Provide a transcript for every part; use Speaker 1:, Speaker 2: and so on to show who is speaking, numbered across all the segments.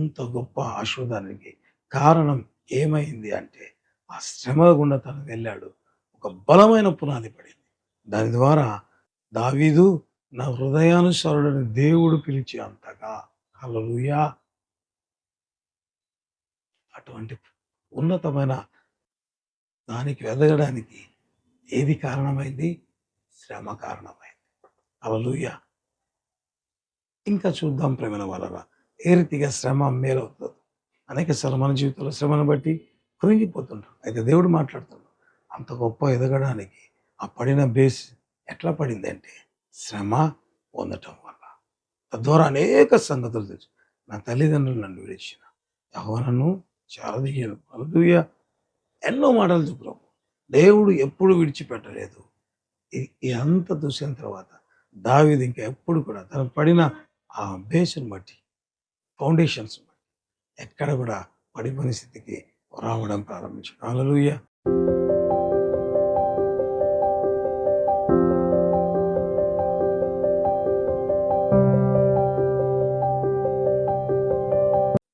Speaker 1: అంత గొప్ప ఆశీర్వాదానికి కారణం ఏమైంది అంటే ఆ శ్రమ గుండా తను వెళ్ళాడు. ఒక బలమైన పునాది పడింది. దాని ద్వారా దావీదు నా హృదయానుసరుడని దేవుడు పిలిచి అంతగా హలలుయా అటువంటి ఉన్నతమైన దానికి ఎదగడానికి ఏది కారణమైంది? శ్రమ కారణమైంది. హల్లెలూయా. ఇంకా చూద్దాం ప్రేమల వలన ఏ రీతిగా శ్రమ మేలవుతుంది. అనేక సార్లు మన జీవితంలో శ్రమను బట్టి కృంగిపోతుంటాం. అయితే దేవుడు మాట్లాడుతున్నాడు అంత గొప్ప ఎదగడానికి ఆ పడిన బేస్ ఎట్లా పడింది అంటే శ్రమ పొందటం వల్ల. తద్వారా అనేక సంగతులు తెలుసు. నా తల్లిదండ్రులు నన్ను విడిచిన. యహోవనను చాలదీయను అలదుయ ఎన్నో మాటలు చెప్పు దేవుడు ఎప్పుడు విడిచిపెట్టలేదు. అంత చూసిన తర్వాత దావిది ఇంకా ఎప్పుడు కూడా తను పడిన ఆ బేస్ని బట్టి ఫౌండేషన్స్ ఎక్కడ కూడా పడిపోయిన స్థితికి రావడం ప్రారంభించాడు అలలుయ్య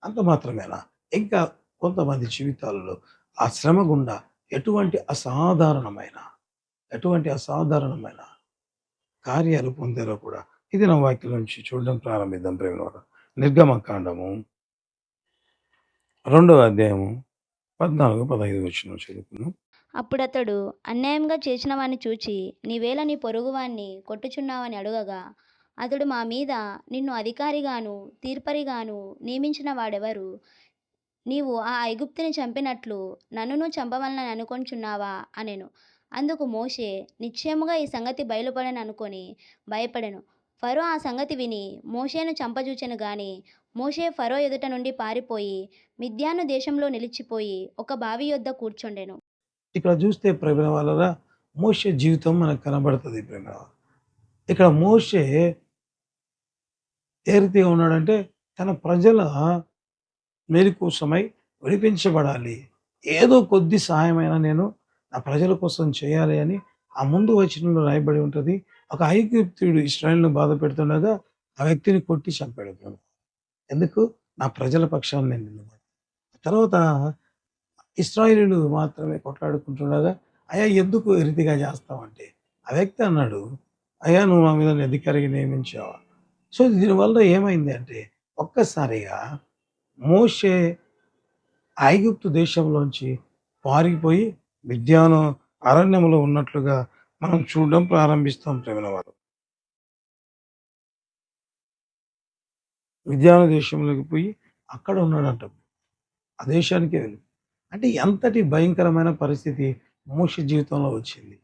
Speaker 1: అంత మాత్రమేనా? ఇంకా కొంతమంది జీవితాలలో ఆ శ్రమ గుండా ఎటువంటి అసాధారణమైన ఎటువంటి అసాధారణమైన కార్యాలు పొందారో కూడా ఇది నా వాక్యం నుంచి చూడడం ప్రారంభిద్దాం ప్రేమ నిర్గమకాండము. రెండవ అధ్యాయము పద్నాలుగు పదహైదు వచ్చిన చదువుకున్నాం
Speaker 2: అప్పుడతడు అన్యాయంగా చేసిన వాణ్ణి చూచి నీవేళ నీ పొరుగువాణ్ణి కొట్టుచున్నావని అడుగగా అతడు మా మీద నిన్ను అధికారిగాను తీర్పరిగాను నియమించిన వాడెవరు? నీవు ఆ ఐగుప్తుని చంపినట్లు నన్నును చంపవలనని అనుకొంచున్నావా? అనెను. అందుకు మోషే నిశ్చయముగా ఈ సంగతి బయలుపడని అనుకొని భయపడెను. ఫరో ఆ సంగతి విని మోషేను చంపజూచెను గాని మోషే ఫరో ఎదుట నుండి పారిపోయి మిథ్యాను దేశంలో నిలిచిపోయి ఒక బావి యొద్ద కూర్చుండెను.
Speaker 1: ఇక్కడ చూస్తే ప్రేమ వల్ల మోషే జీవితం మనకు కనబడుతుంది ప్రేమ ఇక్కడ మోషే ఏ రీతిగా ఉన్నాడంటే తన ప్రజల మేలు కోసమై విడిపించబడాలి. ఏదో కొద్ది సహాయమైనా నేను నా ప్రజల కోసం చేయాలి అని ఆ ముందు వచనంలో రాయబడి ఉంటుంది. ఒక ఐగుప్తుడు ఇస్రాయల్ను బాధ పెడుతుండగా ఆ వ్యక్తిని కొట్టి చంపాడు ప్రభు. ఎందుకు? నా ప్రజల పక్షాన్ని నేను నిలబడి తర్వాత ఇస్రాయిలు మాత్రమే కొట్లాడుకుంటుండగా అయా ఎందుకు రీతిగా చేస్తావంటే ఆ వ్యక్తి అన్నాడు అయా నువ్వు మా మీద అధికారిగా నియమించావా? సో దీనివల్ల ఏమైంది అంటే ఒక్కసారిగా మోషే ఐగుప్తు దేశంలోంచి పారిపోయి విద్యాను అరణ్యంలో ఉన్నట్లుగా మనం చూడడం ప్రారంభిస్తాం ప్రేమల వారు. విద్యాన దేశంలోకి పోయి అక్కడ ఉన్నాడంట. ఆ దేశానికే వెళ్ళి అంటే ఎంతటి భయంకరమైన పరిస్థితి మోష జీవితంలో వచ్చింది.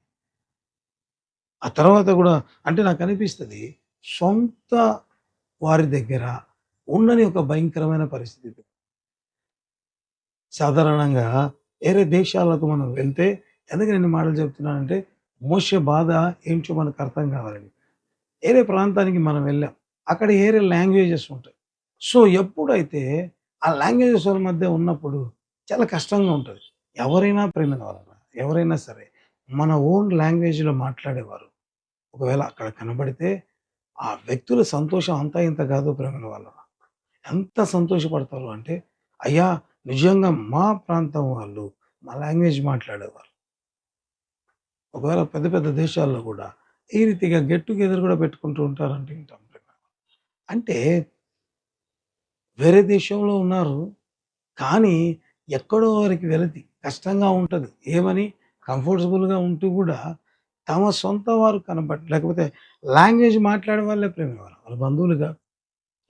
Speaker 1: ఆ తర్వాత కూడా అంటే నాకు అనిపిస్తుంది సొంత వారి దగ్గర ఉండని ఒక భయంకరమైన పరిస్థితి. సాధారణంగా వేరే దేశాలకు మనం వెళ్తే ఎందుకు నేను మాటలు చెప్తున్నానంటే మోసే బాధ ఏంటో మనకు అర్థం కావాలని. వేరే ప్రాంతానికి మనం వెళ్ళాం. అక్కడ వేరే లాంగ్వేజెస్ ఉంటాయి. సో ఎప్పుడైతే ఆ లాంగ్వేజెస్ వాళ్ళ మధ్య ఉన్నప్పుడు చాలా కష్టంగా ఉంటుంది. ఎవరైనా ప్రేమ కావాలన్నా ఎవరైనా సరే మన ఓన్ లాంగ్వేజ్లో మాట్లాడేవారు. ఒకవేళ అక్కడ కనబడితే ఆ వ్యక్తుల సంతోషం అంతా ఇంత కాదు ప్రేమ వాళ్ళ ఎంత సంతోషపడతారు అంటే అయ్యా నిజంగా మా ప్రాంతం వాళ్ళు మా లాంగ్వేజ్ మాట్లాడేవారు. ఒకవేళ పెద్ద పెద్ద దేశాల్లో కూడా ఈ రీతిగా గెట్ టుగెదర్ కూడా పెట్టుకుంటూ ఉంటారంటే వింటాం ప్రేమ. అంటే వేరే దేశంలో ఉన్నారు కానీ ఎక్కడో వారికి వెళతి కష్టంగా ఉంటుంది. ఏమని? కంఫర్టబుల్గా ఉంటూ కూడా తమ సొంత వారు కనబడి లేకపోతే లాంగ్వేజ్ మాట్లాడే వాళ్ళే ప్రేమ వాళ్ళ బంధువులుగా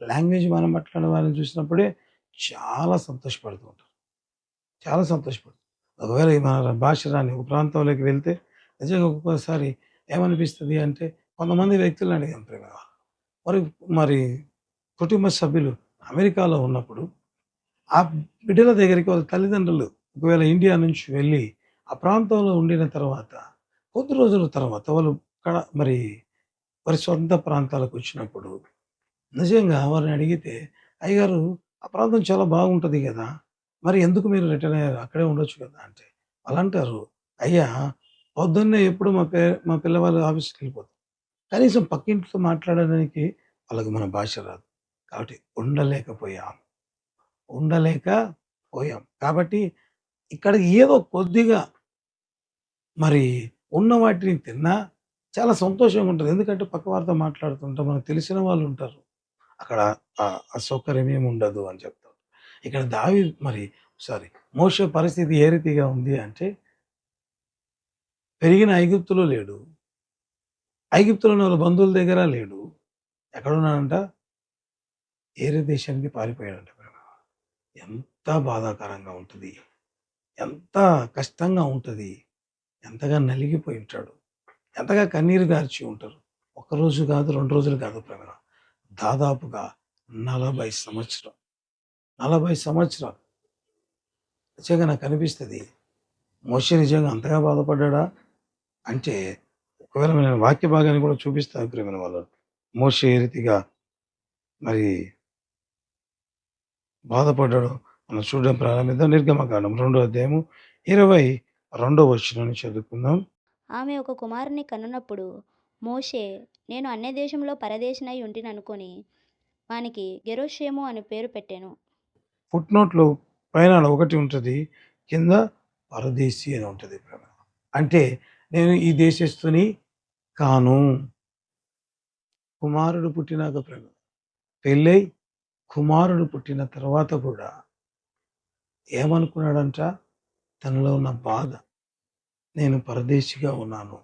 Speaker 1: లాంగ్వేజ్ మనం మాట్లాడే వాళ్ళని చూసినప్పుడే చాలా సంతోషపడుతూ ఉంటారు. చాలా సంతోషపడుతుంది ఒకవేళ మన భాష రాని ఒక ప్రాంతంలోకి వెళ్తే నిజంగా ఒక్కొక్కసారి ఏమనిపిస్తుంది అంటే కొంతమంది వ్యక్తులను అడిగాను ప్రేమ మరి మరి కుటుంబ సభ్యులు అమెరికాలో ఉన్నప్పుడు ఆ బిడ్డల దగ్గరికి వాళ్ళ తల్లిదండ్రులు ఒకవేళ ఇండియా నుంచి వెళ్ళి ఆ ప్రాంతంలో ఉండిన తర్వాత కొద్ది రోజుల తర్వాత వాళ్ళు కడ మరి వారి సొంత ప్రాంతాలకు వచ్చినప్పుడు నిజంగా వారిని అడిగితే అయ్యగారు ఆ ప్రాంతం చాలా బాగుంటుంది కదా మరి ఎందుకు మీరు రిటర్న్ అయ్యారు? అక్కడే ఉండొచ్చు కదా అంటే వాళ్ళు అంటారు అయ్యా పొద్దున్నే ఎప్పుడు మా పే మా పిల్లవాళ్ళు ఆఫీస్కి వెళ్ళిపోతారు కనీసం పక్కింటితో మాట్లాడడానికి వాళ్ళకి మన భాష రాదు కాబట్టి ఉండలేకపోయాం ఉండలేకపోయాం. కాబట్టి ఇక్కడ ఏదో కొద్దిగా మరి ఉన్న వాటిని తిన్నా చాలా సంతోషంగా ఉంటుంది ఎందుకంటే పక్క వారితో మాట్లాడుతుంటాం. మనకు తెలిసిన వాళ్ళు ఉంటారు. అక్కడ అసౌకర్యం ఏమి ఉండదు అని చెప్తారు. ఇక్కడ దావి మరి సారీ మోస పరిస్థితి ఏ రీతిగా ఉంది అంటే పెరిగిన ఐగుప్తులో లేడు. ఐగుప్తులోని వాళ్ళ బంధువుల దగ్గర లేడు. ఎక్కడున్నాడంట? ఏరే దేశానికి పారిపోయాడంట. ఎంత బాధాకరంగా ఉంటుంది ఎంత కష్టంగా ఉంటుంది ఎంతగా నలిగిపోయి ఉంటాడు. ఎంతగా కన్నీరు గార్చి ఉంటారు. ఒకరోజు కాదు, రెండు రోజులు కాదు ప్రేమ. దాదాపుగా నలభై సంవత్సరం నలభై సంవత్సరాలు. నిజంగా నాకు అనిపిస్తుంది మోషే నిజంగా అంతగా బాధపడ్డా అంటే ఒకవేళ నేను వాక్య భాగాన్ని కూడా చూపిస్తాను ప్రియమైన వాళ్ళారా. మోషే ఏ రీతిగా మరి బాధపడ్డాడో మనం చూడడం ప్రారంభిద్దాం. నిర్గమకాండం రెండో అధ్యాయము 22వ వచనం నుంచి చదువుకుందాం.
Speaker 2: ఆమె ఒక కుమారుని కనునప్పుడు మోషే నేను అన్య దేశంలో పరదేశినై ఉంటిననుకొని వానికి గెరోషేము అని పేరు పెట్టెను.
Speaker 1: ఫుట్‌నోట్‌లో పైన ఒకటి ఉంటది. కింద పరదేశి అని ఉంటది. అంటే నేను ఈ దేశస్థుని కాను. కుమారుడు పుట్టినాక ప్రేమ. పెళ్ళై కుమారుడు పుట్టిన తర్వాత కూడా ఏమనుకున్నాడంట? తనలో ఉన్న బాధ. నేను పరదేశిగా ఉన్నాను.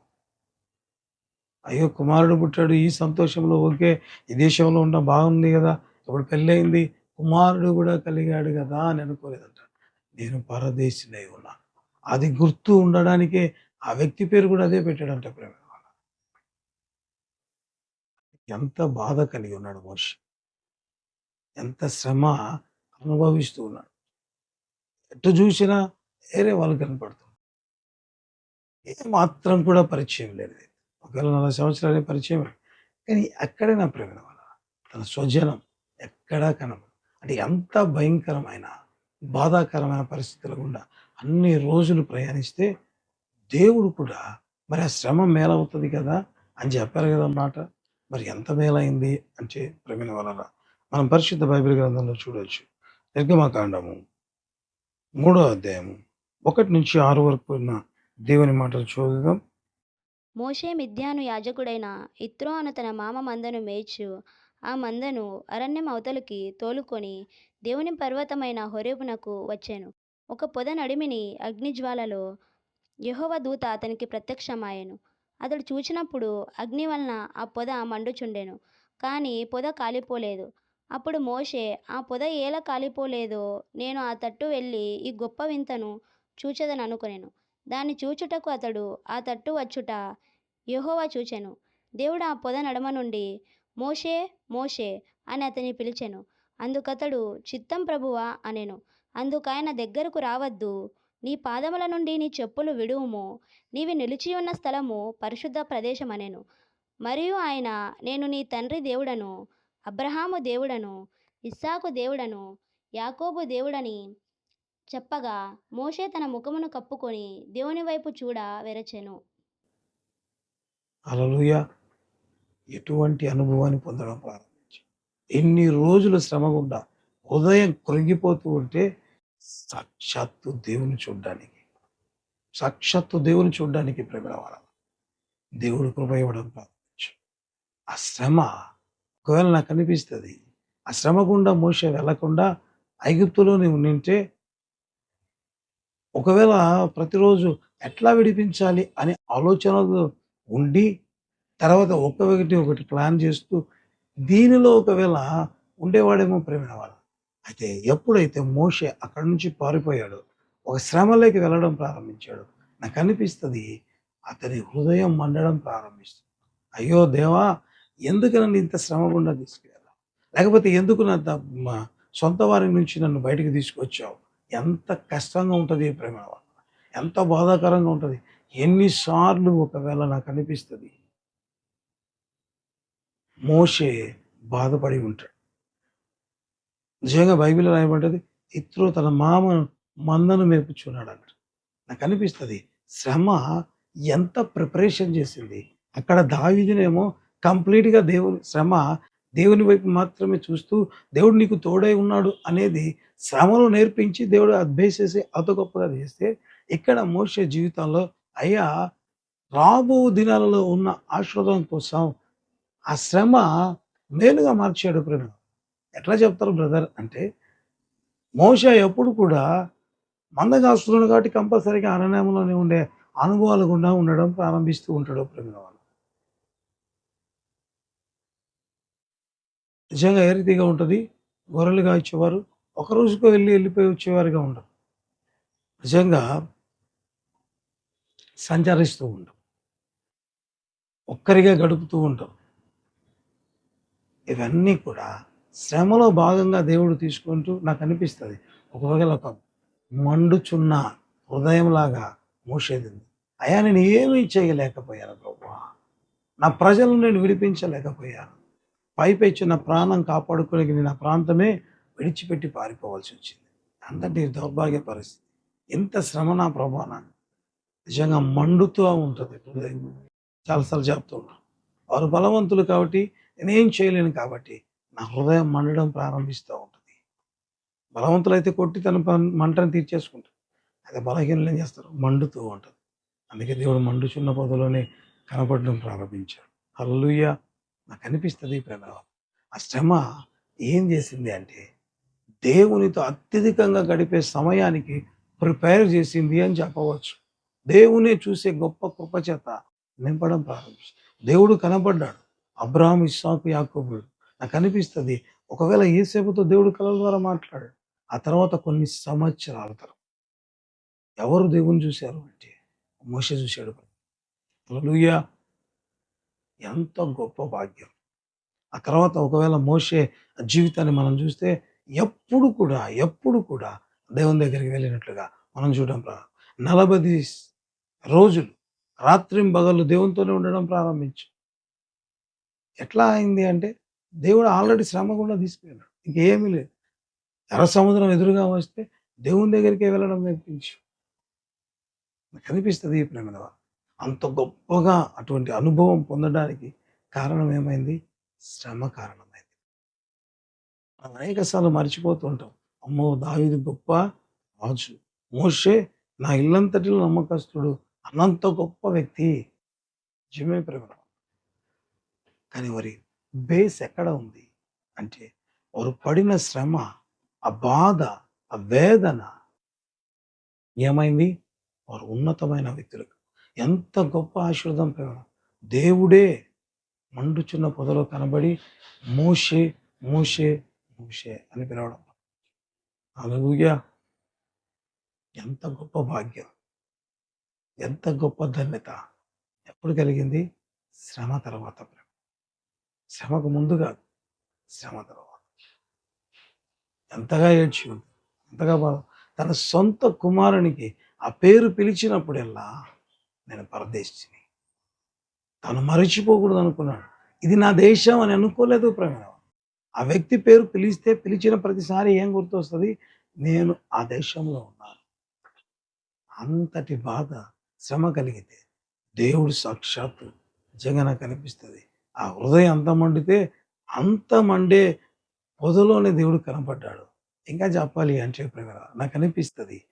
Speaker 1: అయ్యో! కుమారుడు పుట్టాడు. ఈ సంతోషంలో ఓకే. ఈ దేశంలో ఉండడం బాగుంది కదా ఇప్పుడు పెళ్ళయింది. కుమారుడు కూడా కలిగాడు కదా అని అనుకోలేదంట. నేను పరదేశినై ఉన్నాను. అది గుర్తు ఉండడానికే ఆ వ్యక్తి పేరు కూడా అదే పెట్టాడంట ప్రేమ. ఎంత బాధ కలిగి ఉన్నాడు మనిషి ఎంత శ్రమ అనుభవిస్తూ ఉన్నాడు. ఎటు చూసినా వేరే వాళ్ళు కనపడుతున్నారు. ఏమాత్రం కూడా పరిచయం లేదు. ఒకవేళ 40 సంవత్సరాలే పరిచయం. కానీ అక్కడే నా తన స్వజనం ఎక్కడా కనపడదు. అంటే ఎంత భయంకరమైన, బాధాకరమైన పరిస్థితుల గుండా అన్ని రోజులు ప్రయాణిస్తే దేవుడు కూడా మరి ఆ శ్రమ మేలవుతుంది కదా! అని చెప్పారు కదా మాట. మరి ఎంత మేలైంది అంటే ప్రవీణ వలన మనం పరిశుద్ధ బైబిల్ గ్రంథంలో చూడవచ్చు నిర్గమకాండము మూడో అధ్యాయము 1-6 వరకు ఉన్న దేవుని మాటలు చూద్దాం
Speaker 2: మోషే మిద్యాను యాజకుడైన ఇత్రో అను తన మామ మందను మేచు ఆ మందను అరణ్యం అవతలికి తోలుకొని దేవుని పర్వతమైన హొరేపునకు వచ్చాను ఒక పొద నడిమిని అగ్నిజ్వాలలో యహోవ దూత అతనికి ప్రత్యక్షమాయెను. అతడు చూచినప్పుడు అగ్ని వలన ఆ పొద మండుచుండెను. కానీ పొద కాలిపోలేదు. అప్పుడు మోషే ఆ పొద ఎలా కాలిపోలేదో నేను ఆ తట్టు వెళ్ళి ఈ గొప్ప వింతను చూచదని అనుకునేను దాన్ని చూచుటకు అతడు ఆ తట్టు వచ్చుట యహోవా చూచెను. దేవుడు ఆ పొద నడమ నుండి మోషే మోషే అని అతని పిలిచెను. అందుకతడు చిత్తం ప్రభువా అనెను. ఆయన దగ్గరకు రావద్దు. నీ పాదముల నుండి నీ చెప్పులు విడువుము. నిలిచి నిలిచియున్న స్థలము పరిశుద్ధ ప్రదేశమనెను. మరియు ఆయన నేను నీ తండ్రి దేవుడను, అబ్రహాము దేవుడను, ఇస్సాకు దేవుడను, యాకోబు దేవుడని చెప్పగా మోషే తన ముఖమును కప్పుకొని దేవుని వైపు చూడ వెరచెను.
Speaker 1: అలలుయ ఎటువంటి అనుభవాన్ని పొందడం ప్రారంభించి ఎన్ని రోజులు శ్రమ గుండా ఉదయం కృంగిపోతూ ఉంటే సాక్షాత్తు దేవుని చూడ్డానికి, సాక్షాత్తు దేవుని చూడ్డానికి ప్రేమైన దేవుడు కృప ఇవ్వడం ప్రారంభించాడు. ఆ శ్రమ ఒకవేళ నాకు అనిపిస్తుంది ఆ శ్రమ గుండా మోషే వెళ్ళకుండా ఐగుప్తులోనే ఉండింటే ఒకవేళ ప్రతిరోజు ఎట్లా విడిపించాలి అనే ఆలోచనలు ఉండి తర్వాత ఒక్కొక్కటి ఒకటి ప్లాన్ చేస్తూ దీనిలో ఒకవేళ ఉండేవాడేమో ప్రేమ వాళ్ళ. అయితే ఎప్పుడైతే మోషే అక్కడి నుంచి పారిపోయాడో ఒక శ్రమలోకి వెళ్ళడం ప్రారంభించాడు. నాకు అనిపిస్తుంది అతని హృదయం మండడం ప్రారంభిస్తుంది. అయ్యో దేవా! ఎందుకు నన్ను ఇంత శ్రమ గుండా తీసుకెళ్ళావు? లేకపోతే ఎందుకు నా మా సొంత వారి నుంచి నన్ను బయటికి తీసుకొచ్చావు? ఎంత కష్టంగా ఉంటుంది ప్రేమ వల్ల ఎంత బాధాకరంగా ఉంటుంది ఎన్నిసార్లు ఒకవేళ నాకు అనిపిస్తుంది మోషే బాధపడి ఉంటాడు. నిజంగా బైబిల్‌లో రాయబడ్డది. ఇత్రో తన మామ మందను మేపుచున్నాడంట. నాకు అనిపిస్తుంది శ్రమ ఎంత ప్రిపరేషన్ చేసింది. అక్కడ దావిదినేమో కంప్లీట్‌గా దేవుని శ్రమ దేవుని వైపు మాత్రమే చూస్తూ దేవుడు నీకు తోడై ఉన్నాడు అనేది శ్రమను నేర్పించి దేవుడు అద్భేసేసి అత గొప్పగా చేస్తే ఇక్కడ మోసే జీవితంలో అయ్యా రాబో దినాలలో ఉన్న ఆశ్రదం కోసం ఆ శ్రమ మేలుగా మార్చాడు ప్రేమ ఎట్లా చెప్తారు బ్రదర్? అంటే మోష ఎప్పుడు కూడా మందగాస్తున్నాడు కాబట్టి కంపల్సరీగా అరణ్యంలోనే ఉండే అనుభవాలు గుండా ఉండడం ప్రారంభిస్తూ ఉంటాడు ప్రేమ వాళ్ళు నిజంగా ఏ రీతిగా ఉంటుంది? గొర్రెలుగా ఇచ్చేవారు ఒక రోజుకో వెళ్ళి వెళ్ళిపోయి వచ్చేవారుగా ఉండరు. నిజంగా సంచరిస్తూ ఉంటాం ఒక్కరిగా గడుపుతూ ఉంటాం ఇవన్నీ కూడా శ్రమలో భాగంగా దేవుడు తీసుకుంటూ నాకు అనిపిస్తుంది. ఒకవేళ ఒక మండుచున్న హృదయంలాగా మూసేది అయ్యా నేను ఏమీ చేయలేకపోయాను ప్రభు. నా ప్రజలను నేను విడిపించలేకపోయాను. పైపెచ్చి నా ప్రాణం కాపాడుకోలేక నేను ఆ ప్రాంతమే విడిచిపెట్టి పారిపోవాల్సి వచ్చింది. అంతటి దౌర్భాగ్య పరిస్థితి. ఎంత శ్రమ నా ప్రభాన నిజంగా మండుతూ ఉంటుంది హృదయం. చాలాసార్లు చెప్తూ ఉంటాం వారు బలవంతులు కాబట్టి నేనేం చేయలేను కాబట్టి నా హృదయం మండడం ప్రారంభిస్తూ ఉంటుంది. బలవంతులైతే కొట్టి తన మంటను తీర్చేసుకుంటారు. అదే బలహీనలు ఏం చేస్తారు? మండుతూ ఉంటుంది అందుకే దేవుడు మండుచున్న పొదలోనే కనపడడం ప్రారంభించాడు అల్లుయ్య నాకు అనిపిస్తుంది ఈ ప్రభావం. ఆ శ్రమ ఏం చేసింది అంటే దేవునితో అత్యధికంగా గడిపే సమయానికి ప్రిపేర్ చేసింది అని చెప్పవచ్చు. దేవునే చూసే గొప్ప కృప చేత నింపడం ప్రారంభించింది దేవుడు కనపడ్డాడు. అబ్రాహం ఇస్సాకు యాకోబుడు నాకు అనిపిస్తుంది ఒకవేళ ఏసేపుతో దేవుడు కళల ద్వారా మాట్లాడాడు ఆ తర్వాత కొన్ని సంవత్సరాల తర్వాత ఎవరు దేవుని చూశారు అంటే మోస చూశాడు లూయ ఎంత గొప్ప భాగ్యం. ఆ తర్వాత ఒకవేళ మోసే జీవితాన్ని మనం చూస్తే ఎప్పుడు కూడా ఎప్పుడు కూడా దేవుని దగ్గరికి వెళ్ళినట్లుగా మనం చూడడం ప్రారంభం నలభై రోజులు రాత్రి దేవునితోనే ఉండడం ప్రారంభించు. ఎట్లా అయింది అంటే దేవుడు ఆల్రెడీ శ్రమ కూడా తీసుకెళ్ళాడు ఇంకేమీ లేదు. ఎర్ర సముద్రం ఎదురుగా వస్తే దేవుని దగ్గరికి వెళ్ళడం నేర్పించు నాకు అనిపిస్తుంది ఈ ప్రేమ అంత గొప్పగా అటువంటి అనుభవం పొందడానికి కారణం ఏమైంది? శ్రమ కారణమైంది. మనం అనేక సార్లు మర్చిపోతూ ఉంటాం. అమ్మో దావిది గొప్ప రాజు. మోషే నా ఇల్లంతటిలో నమ్మకస్తుడు అనంత గొప్ప వ్యక్తి. నిజమే ప్రేమ. కానీ మరి బేస్ ఎక్కడ ఉంది? అంటే వారు పడిన శ్రమ ఆ బాధ ఆ వేదన ఏమైంది? వారు ఉన్నతమైన వ్యక్తులకు. ఎంత గొప్ప ఆశీర్వాదం పెరగడం దేవుడే మండుచున్న పొదలో కనబడి మూషే మూషే మూషే అని పిలవడం. అలలుగా ఎంత గొప్ప భాగ్యం. ఎంత గొప్ప ధన్యత. ఎప్పుడు కలిగింది? శ్రమ తర్వాత శ్రమకు ముందు కాదు శ్రమ తర్వాత ఎంతగా ఏడ్చి ఎంతగా బాధ. తన సొంత కుమారునికి ఆ పేరు పిలిచినప్పుడల్లా నేను పరదేశిని. తను మరచిపోకూడదు అనుకున్నాడు. ఇది నా దేశం అని అనుకోలేదు ప్రేమ ఆ వ్యక్తి పేరు పిలిస్తే పిలిచిన ప్రతిసారి ఏం గుర్తొస్తుంది? నేను ఆ దేశంలో ఉన్నాను. అంతటి బాధ శ్రమ కలిగితే దేవుడు సాక్షాత్తు జగన కనిపిస్తుంది. ఆ హృదయం అంత మండితే అంత మండే పొదలోనే దేవుడు కనపడ్డాడు. ఇంకా చెప్పాలి అంటే ప్రేమ నాకు అనిపిస్తుంది.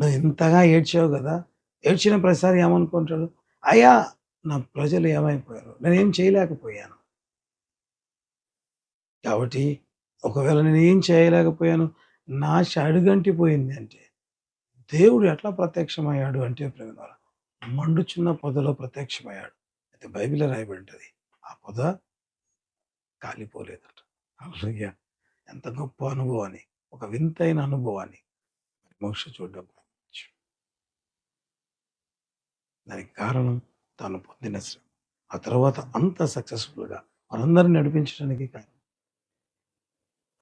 Speaker 1: నువ్వు ఇంతగా ఏడ్చావు కదా ఏడ్చిన ప్రతిసారి ఏమనుకుంటాడు? అయ్యా నా ప్రజలు ఏమైపోయారు? నేనేం చేయలేకపోయాను. కాబట్టి ఒకవేళ నేను ఏం చేయలేకపోయాను నా ఆశ అడుగంటిపోయింది అంటే దేవుడు ఎట్లా ప్రత్యక్షమయ్యాడు అంటే ప్రేమ మండుచున్న పొదలో ప్రత్యక్షమయ్యాడు. బైబిల్లో రాయబడి ఉంటుంది ఆ పొద కాలిపోలేదట. హల్లెలూయా! ఎంత గొప్ప అనుభవాన్ని ఒక వింతైన అనుభవాన్ని మోక్ష చూడడం దానికి కారణం తాను పొందిన శ్రమ. ఆ తర్వాత అంత సక్సెస్ఫుల్గా మనందరిని నడిపించడానికి కారణం.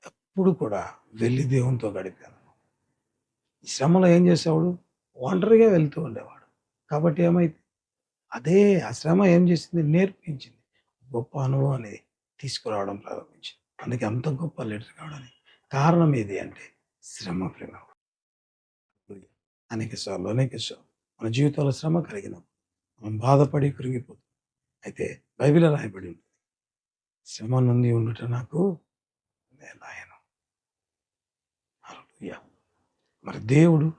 Speaker 1: ఎప్పుడు కూడా వెళ్ళి దేవునితో గడిపాను. శ్రమలో ఏం చేసేవాడు? ఒంటరిగా వెళ్తూ ఉండేవాడు. కాబట్టి ఏమైతే అదే ఆ శ్రమ ఏం చేసింది? నేర్పించింది. గొప్ప అనుభవాన్ని తీసుకురావడం ప్రారంభించింది. అందుకే అంత గొప్ప లీడర్ కావడానికి కారణం ఏది అంటే శ్రమ ప్రేమ. అనేక సార్లు అనేక సార్లు మన జీవితంలో శ్రమ కలిగినప్పుడు మనం బాధపడి కృంగిపోతాం. అయితే బైబిల్ రాయబడి ఉంటుంది. శ్రమ నుండి ఉండుట నాకు మేలాయను మరి దేవుడు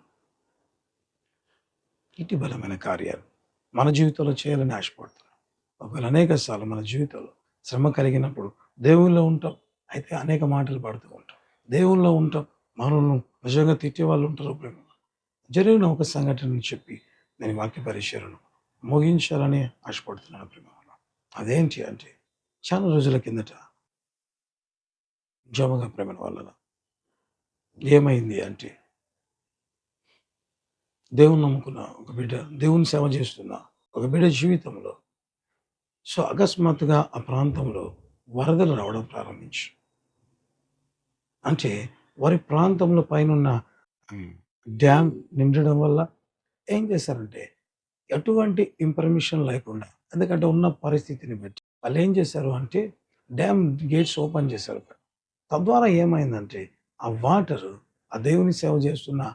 Speaker 1: ఇటు బలమైన కార్యాలు మన జీవితంలో చేయాలని ఆశపడుతున్నాం ఒకవేళ అనేక సార్లు మన జీవితంలో శ్రమ కలిగినప్పుడు దేవుల్లో ఉంటాం. అయితే అనేక మాటలు పడుతూ ఉంటాం. దేవుల్లో ఉంటాం. మనల్ని నిజంగా తిట్టే వాళ్ళు ఉంటారు ప్రేమ. జరిగిన ఒక సంఘటనని చెప్పి నేను వాక్య పరిచయను ముగించాలని ఆశపడుతున్నాను ప్రేమ అదేంటి అంటే చాలా రోజుల కిందట జమగా ప్రేమ వలన ఏమైంది అంటే దేవుని నమ్ముకున్న ఒక బిడ్డ దేవుని సేవ చేస్తున్న ఒక బిడ్డ జీవితంలో. సో అకస్మాత్తుగా ఆ ప్రాంతంలో వరదలు రావడం ప్రారంభించు. అంటే వారి ప్రాంతంలో పైన డ్యామ్ నిండడం వల్ల ఏం చేశారంటే ఎటువంటి ఇన్ఫర్మేషన్ లేకుండా ఎందుకంటే ఉన్న పరిస్థితిని బట్టి వాళ్ళు ఏం చేశారు అంటే డ్యామ్ గేట్స్ ఓపెన్ చేశారు. తద్వారా ఏమైందంటే ఆ వాటర్ ఆ దేవుని సేవ చేస్తున్న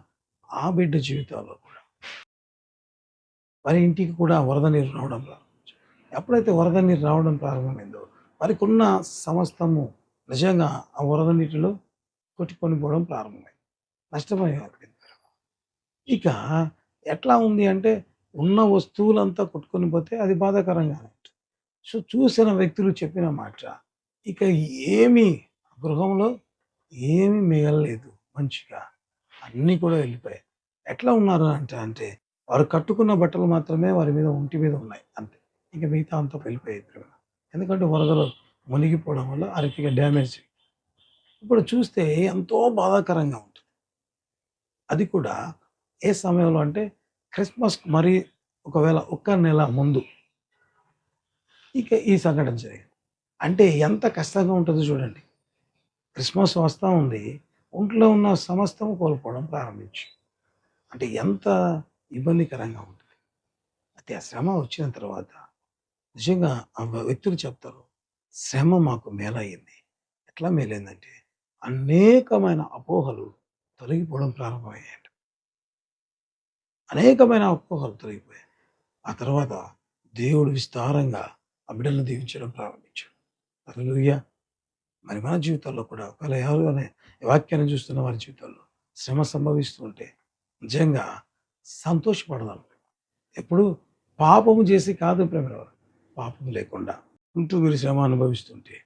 Speaker 1: ఆ బిడ్డ జీవితాల్లో వారి ఇంటికి కూడా వరద నీరు రావడం ప్రారంభించు ఎప్పుడైతే వరద నీరు రావడం ప్రారంభమైందో వారికి ఉన్న సమస్తము నిజంగా ఆ వరద నీటిలో కొట్టుకొని పోవడం ప్రారంభమైంది. నష్టమయ్యారు ఇక ఎట్లా ఉంది అంటే ఉన్న వస్తువులంతా కొట్టుకొని పోతే అది బాధాకరంగా సో చూసిన వ్యక్తులు చెప్పిన మాట ఇక ఏమి గృహంలో ఏమీ మిగలలేదు మంచిగా అన్నీ కూడా వెళ్ళిపోయాయి. ఎట్లా ఉన్నారు అంటే అంటే వారు కట్టుకున్న బట్టలు మాత్రమే వారి మీద ఒంటి మీద ఉన్నాయి అంతే. ఇంకా మిగతా అంతా వెళ్ళిపోయాయి ప్రేమ ఎందుకంటే వరదలు మునిగిపోవడం వల్ల అరటిగా డ్యామేజ్. ఇప్పుడు చూస్తే ఎంతో బాధాకరంగా ఉంటుంది. అది కూడా ఏ సమయంలో అంటే క్రిస్మస్ మరి ఒకవేళ ఒక్క నెల ముందు ఇక ఈ సంఘటన జరిగింది. అంటే ఎంత కష్టంగా ఉంటుందో చూడండి. క్రిస్మస్ వస్తూ ఉంది ఒంట్లో ఉన్న సమస్తం కోల్పోవడం ప్రారంభించు అంటే ఎంత ఇబ్బందికరంగా ఉంటుంది. అయితే ఆ శ్రమ వచ్చిన తర్వాత నిజంగా ఆ వ్యక్తులు చెప్తారు శ్రమ మాకు మేలయ్యింది. ఎట్లా మేలైందంటే అనేకమైన అపోహలు తొలగిపోవడం ప్రారంభమయ్యాయి అనేకమైన అపోహలు తొలగిపోయాయి. ఆ తర్వాత దేవుడు విస్తారంగా ఆ బిడ్డలను దీవించడం ప్రారంభించాడు. అలలుయ్య మరి మన జీవితాల్లో కూడా ఒకవేళ ఎవరు అనే వాక్యాన్ని చూస్తున్న వారి జీవితాల్లో శ్రమ సంభవిస్తుంటే నిజంగా సంతోషపడదాం. ఎప్పుడు పాపము చేసి కాదు ప్రేమ పాపం లేకుండా ఉంటూ మీరు శ్రమ అనుభవిస్తుంటే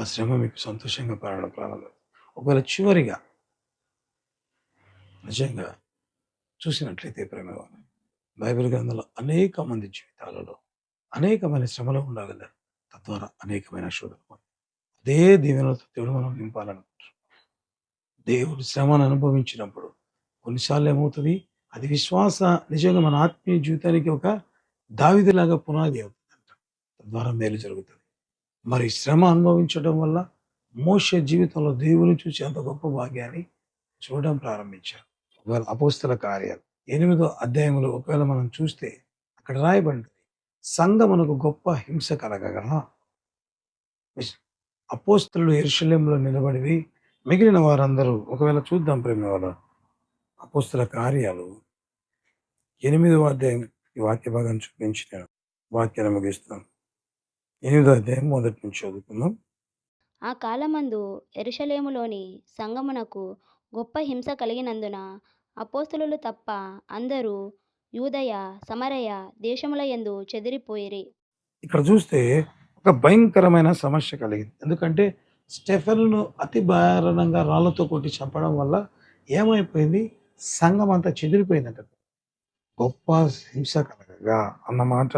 Speaker 1: ఆ శ్రమ మీకు సంతోషంగా పడడం ప్రారంభం ఒకవేళ చివరిగా నిజంగా చూసినట్లయితే ప్రేమవారు బైబిల్ గ్రంథంలో అనేక మంది జీవితాలలో అనేకమైన శ్రమలు ఉండగలరు తద్వారా అనేకమైన శోధన అదే దీవెనలతో దేవుడు మనం నింపాలనుకుంటున్నాం. దేవుడు శ్రమను అనుభవించినప్పుడు కొన్నిసార్లు ఏమవుతుంది అది విశ్వాస నిజంగా మన ఆత్మీయ జీవితానికి ఒక దావిదిలాగా పునాది అవుతుంది తద్వారా మేలు జరుగుతుంది. మరి శ్రమ అనుభవించడం వల్ల మోస జీవితంలో దేవుని చూసి అంత గొప్ప భాగ్యాన్ని చూడడం ప్రారంభించారు. ఒకవేళ అపోస్తల కార్యాలు ఎనిమిదో అధ్యాయంలో ఒకవేళ మనం చూస్తే అక్కడ రాయబడింది సంఘమునకు గొప్ప హింస కలగగా విస్- అపోస్తలుడు నిలబడివి నిలబడి మిగిలిన వారందరూ ఒకవేళ చూద్దాం ప్రేమ వాళ్ళు అపోస్తల కార్యాలు ఎనిమిదవ అధ్యాయం ఈ వాక్య భాగం చూపించి నేను వాక్యాన్ని ముగిస్తాం. ఎనిమిదో అధ్యాయం మొదటి నుంచి చదువుకుందాం.
Speaker 2: ఆ కాలమందు ఎరుషలేములోని సంగమునకు గొప్ప హింస కలిగినందున అపోస్తులు తప్ప అందరూ యూదయ సమరయ దేశముల యందు చెదిరిపోయిరి.
Speaker 1: ఇక్కడ చూస్తే ఒక భయంకరమైన సమస్య కలిగింది. ఎందుకంటే స్టెఫెన్ను అతి దారుణంగా రాళ్ళతో కొట్టి చంపడం వల్ల ఏమైపోయింది? సంఘం అంతా చెదిరిపోయిందంట. గొప్ప హింస కలగగా అన్నమాట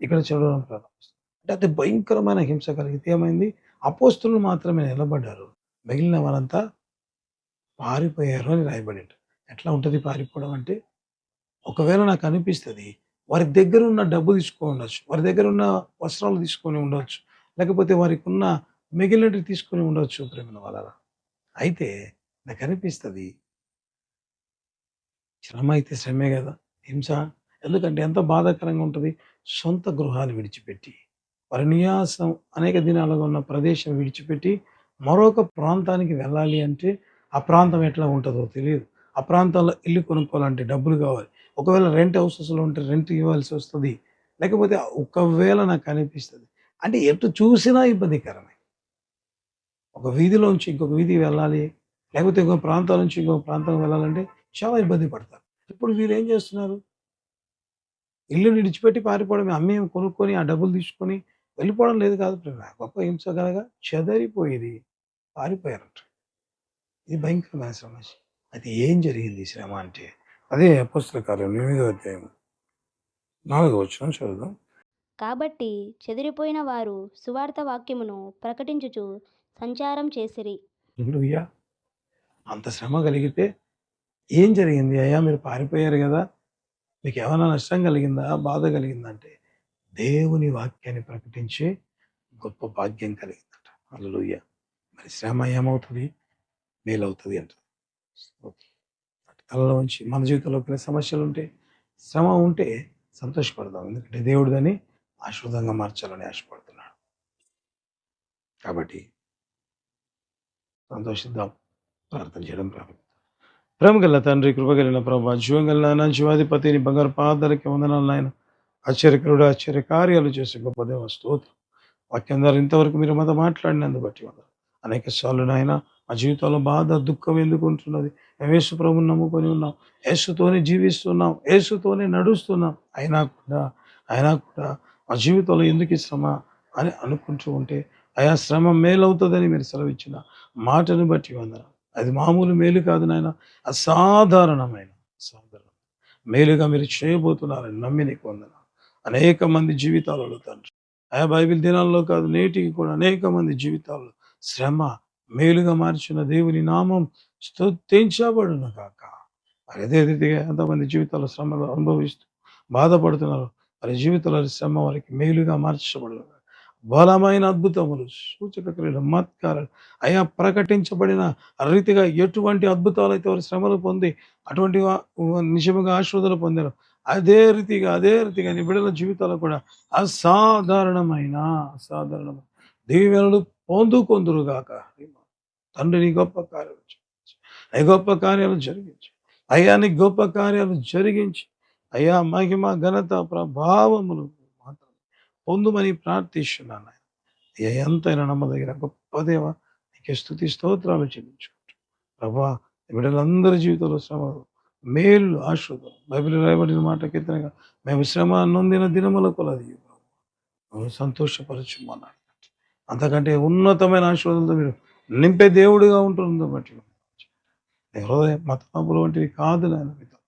Speaker 1: ఇక్కడ చదవడం ప్రారంభిస్తుంది. అంటే అతి భయంకరమైన హింస కలిగితే ఏమైంది? అపోస్తులు మాత్రమే నిలబడ్డారు. మిగిలిన వారంతా పారిపోయారు అని రాయబడి ఎట్లా ఉంటుంది పారిపోవడం అంటే ఒకవేళ నాకు అనిపిస్తుంది వారి దగ్గర ఉన్న డబ్బు తీసుకొని ఉండొచ్చు వారి దగ్గర ఉన్న వస్త్రాలు తీసుకొని ఉండొచ్చు లేకపోతే వారికి ఉన్న మిగిలినవి తీసుకొని ఉండొచ్చు ప్రేమ వాళ్ళ అయితే నాకు అనిపిస్తుంది శ్రమ అయితే శ్రమే కదా? హింస? ఎందుకంటే ఎంత బాధాకరంగా ఉంటుంది? సొంత గృహాలు విడిచిపెట్టి వారి అనేక దినాలుగా ఉన్న ప్రదేశం విడిచిపెట్టి మరొక ప్రాంతానికి వెళ్ళాలి అంటే ఆ ప్రాంతం ఎట్లా ఉంటుందో తెలియదు. ఆ ప్రాంతాల్లో ఇల్లు కొనుక్కోవాలంటే డబ్బులు కావాలి. ఒకవేళ రెంట్ హౌసెస్లో ఉంటే రెంట్ ఇవ్వాల్సి వస్తుంది. లేకపోతే ఒకవేళ నాకు అనిపిస్తుంది. అంటే ఎటు చూసినా ఇబ్బందికరమే. ఒక వీధిలోంచి ఇంకొక వీధికి వెళ్ళాలి. లేకపోతే ఇంకొక ప్రాంతాల నుంచి ఇంకొక ప్రాంతం వెళ్ళాలంటే చాలా ఇబ్బంది పడతారు. ఇప్పుడు వీరు ఏం చేస్తున్నారు? ఇల్లు విడిచిపెట్టి పారిపోవడం అమ్మే కొనుక్కొని ఆ డబ్బులు తీసుకొని వెళ్ళిపోవడం లేదు కాదు. గొప్ప హింస కలగా చెదరిపోయేది. పారిపోయారట. ఇది భయంకరమైన సమస్య. అది ఏం జరిగింది శ్రమ అంటే? అదే అపస్తుల కార్యం ఎనిమిదో అధ్యాయం నాలుగో వచ్చిన చదువుదాం.
Speaker 2: కాబట్టి చెదిరిపోయిన వారు సువార్త వాక్యమును ప్రకటించుచు సంచారం చేసిరి.
Speaker 1: అంత శ్రమ కలిగితే ఏం జరిగింది? అయ్యా మీరు పారిపోయారు కదా. మీకు ఏమైనా నష్టం కలిగిందా? బాధ కలిగిందా? అంటే దేవుని వాక్యాన్ని ప్రకటించే గొప్ప భాగ్యం కలిగిందట. అల్లుయ్య మరి శ్రమ ఏమవుతుంది? మేలవుతుంది అంట. ఓకే. ఉంచి మన జీవితంలో కొన్ని సమస్యలు ఉంటే శ్రమ ఉంటే సంతోషపడదాం. ఎందుకంటే దేవుడు దాన్ని ఆశ్రదంగా మార్చాలని ఆశపడుతున్నాడు. కాబట్టి సంతోషిద్దాం. ప్రార్థన చేయడం ప్రారంభం. ప్రేమగల తండ్రి కృపగలిగిన ప్రభా జీవం గల జీవాధిపతిని బంగారు పాదాలకి వందనాలు నాయన. ఆశ్చర్యకరుడు ఆశ్చర్య కార్యాలు చేసే గొప్ప దేవ స్తోత్రం. వాక్యం ద్వారా ఇంతవరకు మీరు మాతో మాట్లాడినందు బట్టి వందనాలు. అనేక సార్లు నాయన మా జీవితంలో బాధ దుఃఖం ఎందుకు ఉంటున్నది? మేము యేసు ప్రభుని నమ్ముకొని ఉన్నాం. యేసుతోనే జీవిస్తున్నాం. యేసుతోనే నడుస్తున్నాం. అయినా కూడా అయినా కూడా మా జీవితంలో ఎందుకు ఈ శ్రమ అని అనుకుంటూ ఉంటే ఆయా శ్రమ మేలవుతుందని మీరు సెలవిచ్చిన మాటను బట్టి వందనాలు. అది మామూలు మేలు కాదు నాయన. అసాధారణమైన అసాధారణ మేలుగా మీరు చేయబోతున్నారని నమ్మి నీకు వందన అనేక మంది జీవితాలలో తండ్రి. ఆయా బైబిల్ దినాల్లో కాదు నేటికి కూడా అనేక మంది జీవితాల్లో శ్రమ మేలుగా మార్చిన దేవుని నామం స్థుతించబడును కాక మరి అదే రీతిగా ఎంతమంది జీవితాల్లో శ్రమలు అనుభవిస్తూ బాధపడుతున్నారు వారి జీవితాల శ్రమ వారికి మేలుగా మార్చబడును బలమైన అద్భుతములు సూచక క్రియలు మత్కారాలు అయా ప్రకటించబడిన రీతిగా ఎటువంటి అద్భుతాలు అయితే వారు శ్రమలు పొంది అటువంటి నిజముగా ఆశ్వాదలు పొందారు అదే రీతిగా అదే రీతిగా నీ బిడ్డల జీవితాలు కూడా అసాధారణమైన అసాధారణమైన దీవెనలు పొందుకొందురుగాక. తండ్రిని గొప్ప కార్యాలు జరిగించి. నీ గొప్ప కార్యాలు జరిగించి. అయ్యా నీ గొప్ప కార్యాలు జరిగించి. అయ్యా మహిమ ఘనత ప్రభావములు పొందుమని ప్రార్థిస్తున్నాను ఆయన. ఎంతైనా నమ్మదగిన గొప్ప దేవ నీకే స్థుతి స్తోత్రాలు చెల్లించుకుంటూ. ప్రభా బిడ్డలందరి జీవితంలో శ్రమ మేలు ఆశ్రదం బైబిల్ రాయబడిన మాట కీర్తనగా మేము శ్రమ నొందిన దినముల కొలది నువ్వు సంతోషపరచుమన్నాడు అంతకంటే ఉన్నతమైన ఆశీర్వాదంతో మీరు నింపే దేవుడిగా ఉంటుందో బట్టి హృదయం వంటివి కాదు నాయన మీతో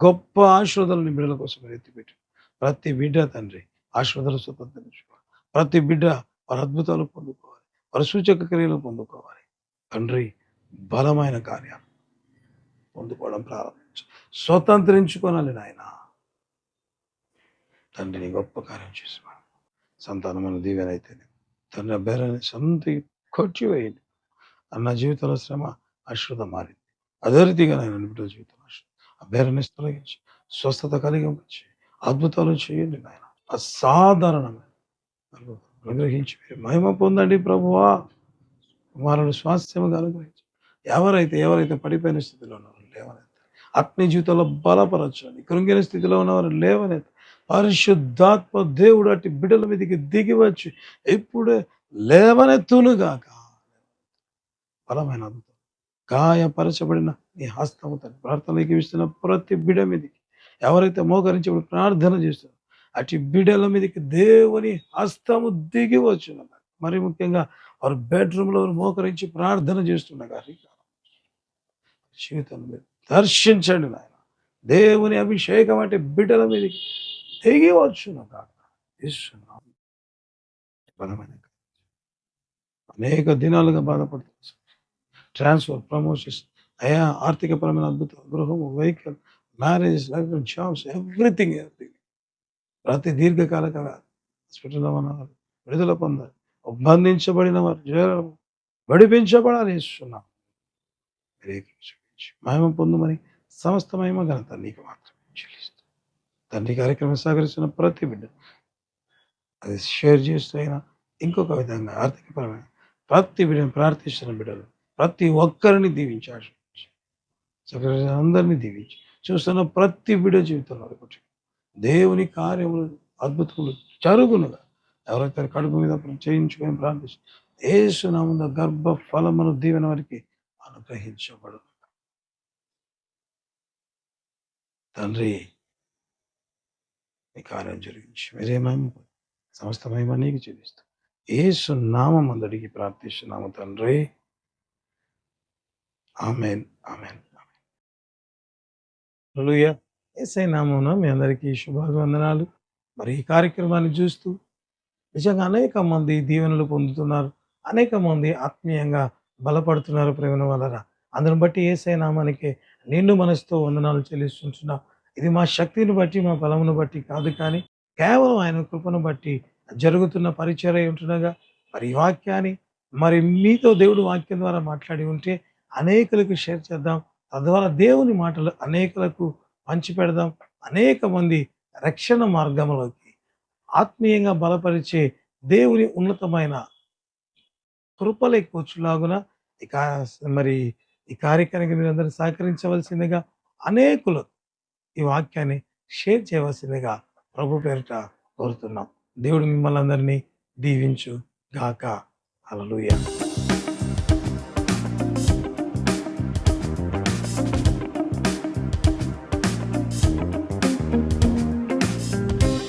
Speaker 1: గొప్ప ఆశీర్వాదాలు నీ బిడ్డల కోసం ఎత్తిపెట్టి ఎత్తిపెట్టు ప్రతి బిడ్డ తండ్రి ఆశీర్వాదాలు స్వతంత్రించుకోవాలి ప్రతి బిడ్డ వారి అద్భుతాలు పొందుకోవాలి. వారి సూచక క్రియలు పొందుకోవాలి. తండ్రి బలమైన కార్యాలు పొందుకోవడం ప్రారంభించు. స్వతంత్రించుకోనాలి నాయన. తండ్రిని గొప్ప కార్యం చేసేవాడు సంతానమైన దీవెనైతేనే తండ్రి అభ్యర్థి సంతి కొట్టివేయండి. అన్న జీవితంలో శ్రమ అశ్రుత మారింది. అదే రీతిగా నేను బిడ్డల జీవితంలో అభ్యర్థిని తొలగించి. స్వస్థత కలిగించి అద్భుతాలు చేయండి నాయన. అసాధారణమైన అనుగ్రహించి. మీరు మహిమ పొందండి ప్రభువా. కుమారుడు స్వాస్థ్యముగా అనుగ్రహించి. ఎవరైతే ఎవరైతే పడిపోయిన స్థితిలో ఉన్నారో లేవనైతే ఆత్మీయ జీవితంలో బలపరచండి. కృంగిన స్థితిలో ఉన్నవారు లేవనెత్త. పరిశుద్ధాత్మ దేవుడు అట్టి బిడ్డల మీదకి దిగి వచ్చి ఇప్పుడే లేవనెత్తునుగాక బలమైన అద్భుతం. గాయపరచబడిన నీ హస్తము తండ్రి ప్రార్థనలోకి ఇస్తున్న ప్రతి బిడ మీదకి. ఎవరైతే మోకరించి ప్రార్థన చేస్తున్నారో అటు బిడల మీదకి దేవుని హస్తము దిగి వచ్చును మరి ముఖ్యంగా వారు బెడ్రూమ్లో మోకరించి ప్రార్థన చేస్తున్న జీవితం మీద దర్శించండి నాయన. దేవుని అభిషేకం అంటే బిడ్డల మీదకి దిగి వచ్చును కాక ఇస్తున్నాం బలమైన అనేక దినాలుగా బాధపడుతుంది ట్రాన్స్ఫర్ ప్రమోషన్స్ అయా ఆర్థికపరమైన అద్భుతం గృహము vehicle marriage life jobs everything everything ప్రతి దీర్ఘకాలిక హాస్పిటల్లో ఉన్నవారు విడుదల పొందాలి బంధించబడిన వారు జ్వరం విడిపించబడాలి ఇస్తున్నాం మహిమ పొందుమని సమస్త మహిమ ఘనత నీకు మాత్రమే చెల్లిస్తాం తండ్రి కార్యక్రమం సహకరిస్తున్న ప్రతి బిడ్డ అది షేర్ చేస్తూ అయినా ఇంకొక విధంగా ఆర్థికపరమైన ప్రతి బిడ్డను ప్రార్థిస్తున్న బిడ్డలు ప్రతి ఒక్కరిని దీవించి ఆశ్రయించి సకల అందరినీ దీవించి. చూస్తున్న ప్రతి బిడ్డ జీవితంలో దేవుని కార్యములు అద్భుతములు జరుగునుగా. ఎవరైతే కడుపు మీద చేయించుకొని ప్రార్థించి ఏసునామంలో గర్భ ఫలమును దీవెన వారికి అనుగ్రహించబడు. తండ్రి ఈ కార్యం జరిగించి. మీరేమేమో సమస్త మహిమ నీకు చెల్లిస్తాం. ఏసు నామం అందరికి ప్రార్థిస్తున్నాము తండ్రి. ఆమెన్. ఆమెన్. హల్లెలూయా. ఏసై నామమున మీ అందరికీ శుభాభివందనాలు. మరి ఈ కార్యక్రమాన్ని చూస్తూ నిజంగా అనేక మంది దీవెనలు పొందుతున్నారు. అనేక మంది ఆత్మీయంగా బలపడుతున్నారు ప్రేమ వలన. అందును బట్టి ఏసై నామానికి నిండు మనసుతో వందనాలు చెల్లిస్తుంటున్నాం. ఇది మా శక్తిని బట్టి మా బలమును బట్టి కాదు కానీ కేవలం ఆయన కృపను బట్టి జరుగుతున్న పరిచర్య ఉంటుండగా మరి ఈ వాక్యాన్ని మరి మీతో దేవుడు వాక్యం ద్వారా మాట్లాడి ఉంటే అనేకులకు షేర్ చేద్దాం. తద్వారా దేవుని మాటలు అనేకులకు పంచిపెడదాం. అనేక మంది రక్షణ మార్గంలోకి ఆత్మీయంగా బలపరిచే దేవుని ఉన్నతమైన కృపలే కూర్చులాగున ఇక మరి ఈ కార్యక్రమానికి మీరందరూ సహకరించవలసిందిగా అనేకులు ఈ వాక్యాన్ని షేర్ చేయవలసిందిగా ప్రభు పేరిట కోరుతున్నాం. దేవుడు మిమ్మల్ని అందరినీ దీవించు గాక అలలుయా